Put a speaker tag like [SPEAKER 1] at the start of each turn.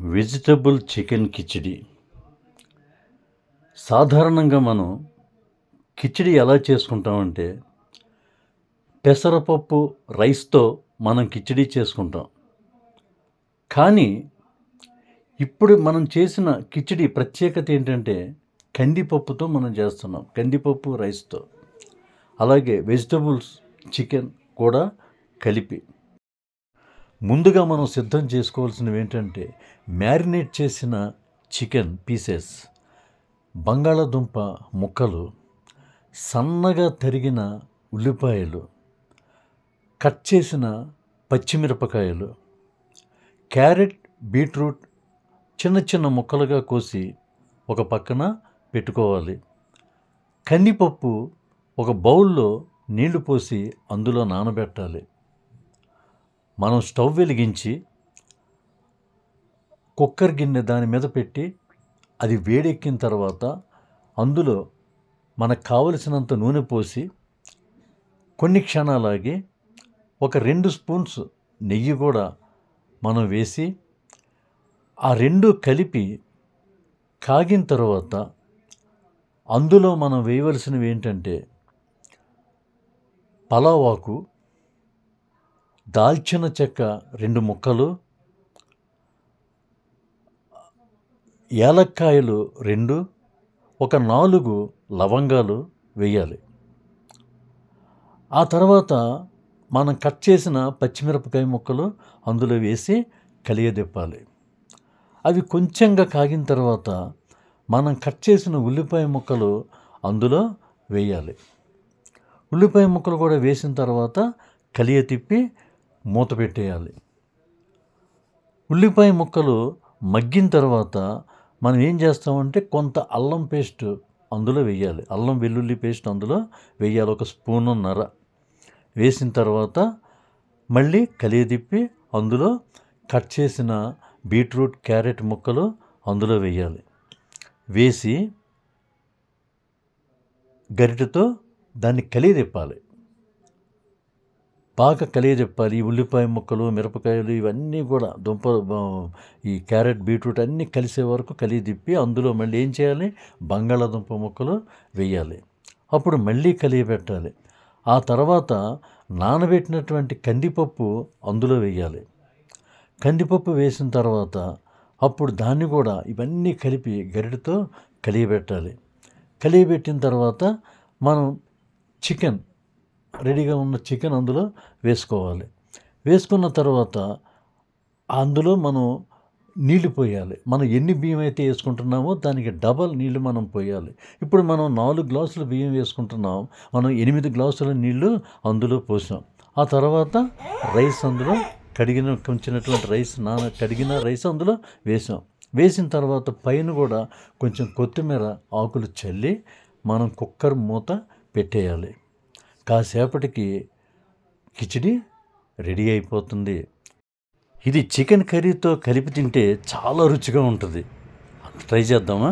[SPEAKER 1] Vegetable chicken khichdi. సాధారణంగా మనం కిచిడి ఎలా చేసుకుంటామంటే పెసరపప్పు రైస్తో మనం కిచిడి చేసుకుంటాం. కానీ ఇప్పుడు మనం చేసిన కిచిడి ప్రత్యేకత ఏంటంటే కందిపప్పుతో మనం చేస్తున్నాం కందిపప్పు రైస్తో. అలాగే వెజిటబుల్స్ చికెన్ కూడా కలిపి. ముందుగా మనం సిద్ధం చేసుకోవాల్సినవి ఏంటంటే మ్యారినేట్ చేసిన చికెన్ పీసెస్ బంగాళదుంప ముక్కలు సన్నగా తరిగిన ఉల్లిపాయలు కట్ చేసిన పచ్చిమిరపకాయలు క్యారెట్ బీట్రూట్ చిన్న చిన్న ముక్కలుగా కోసి ఒక పక్కన పెట్టుకోవాలి. కందిపప్పు ఒక బౌల్లో నీళ్ళు పోసి అందులో నానబెట్టాలి. మనం స్టవ్ వెలిగించి కుక్కర్ గిన్నె దాని మీద పెట్టి అది వేడెక్కిన తర్వాత అందులో మనకు కావలసినంత నూనె పోసి కొన్ని క్షణాలాగి ఒక రెండు స్పూన్స్ నెయ్యి కూడా మనం వేసి ఆ రెండు కలిపి కాగిన తర్వాత అందులో మనం వేయవలసినవి ఏంటంటే పలావాకు దాల్చిన చెక్క రెండు ముక్కలు ఏలక్కాయలు రెండు ఒక నాలుగు లవంగాలు వేయాలి. ఆ తర్వాత మనం కట్ చేసిన పచ్చిమిరపకాయ ముక్కలు అందులో వేసి కలియదెప్పాలి. అవి కొంచెంగా కాగిన తర్వాత మనం కట్ చేసిన ఉల్లిపాయ ముక్కలు అందులో వేయాలి. ఉల్లిపాయ ముక్కలు కూడా వేసిన తర్వాత కలియ తిప్పి మూత పెట్టేయాలి. ఉల్లిపాయ ముక్కలు మగ్గిన తర్వాత మనం ఏం చేస్తామంటే కొంత అల్లం పేస్ట్ అందులో వేయాలి. అల్లం వెల్లుల్లి పేస్ట్ అందులో వేయాలి. ఒక స్పూన్ నర వేసిన తర్వాత మళ్ళీ కలియదిప్పి అందులో కట్ చేసిన బీట్రూట్ క్యారెట్ ముక్కలు అందులో వేయాలి. వేసి గరిటెతో దాన్ని కలియదిప్పాలి. బాగా కలియజెప్పాలి ఈ ఉల్లిపాయ ముక్కలు మిరపకాయలు ఇవన్నీ కూడా దుంప ఈ క్యారెట్ బీట్రూట్ అన్నీ కలిసే వరకు కలియదిప్పి అందులో మళ్ళీ ఏం చేయాలి? బంగాళాదుంప ముక్కలు వేయాలి. అప్పుడు మళ్ళీ కలియబెట్టాలి ఆ తర్వాత నానబెట్టినటువంటి కందిపప్పు అందులో వేయాలి. కందిపప్పు వేసిన తర్వాత అప్పుడు దాన్ని కూడా ఇవన్నీ కలిపి గరిటతో కలియబెట్టాలి కలియబెట్టిన తర్వాత మనం చికెన్ రెడీగా ఉన్న చికెన్ అందులో వేసుకోవాలి. వేసుకున్న తర్వాత అందులో మనం నీళ్ళు పోయాలి. మనం ఎన్ని బియ్యం అయితే వేసుకుంటున్నామో దానికి డబల్ నీళ్ళు మనం పోయాలి. ఇప్పుడు మనం నాలుగు గ్లాసులు బియ్యం వేసుకుంటున్నాం. మనం ఎనిమిది గ్లాసుల నీళ్ళు అందులో పోసాం. ఆ తర్వాత రైస్ అందులో కడిగిన కొంచినటువంటి రైస్ నాన కడిగిన రైస్ అందులో వేసాం. వేసిన తర్వాత పైన కూడా కొంచెం కొత్తిమీర ఆకులు చల్లి మనం కుక్కర్ మూత పెట్టేయాలి. కాసేపటికి కిచిడి రెడీ అయిపోతుంది. ఇది చికెన్ కర్రీతో కలిపి తింటే చాలా రుచిగా ఉంటుంది. ట్రై చేద్దామా?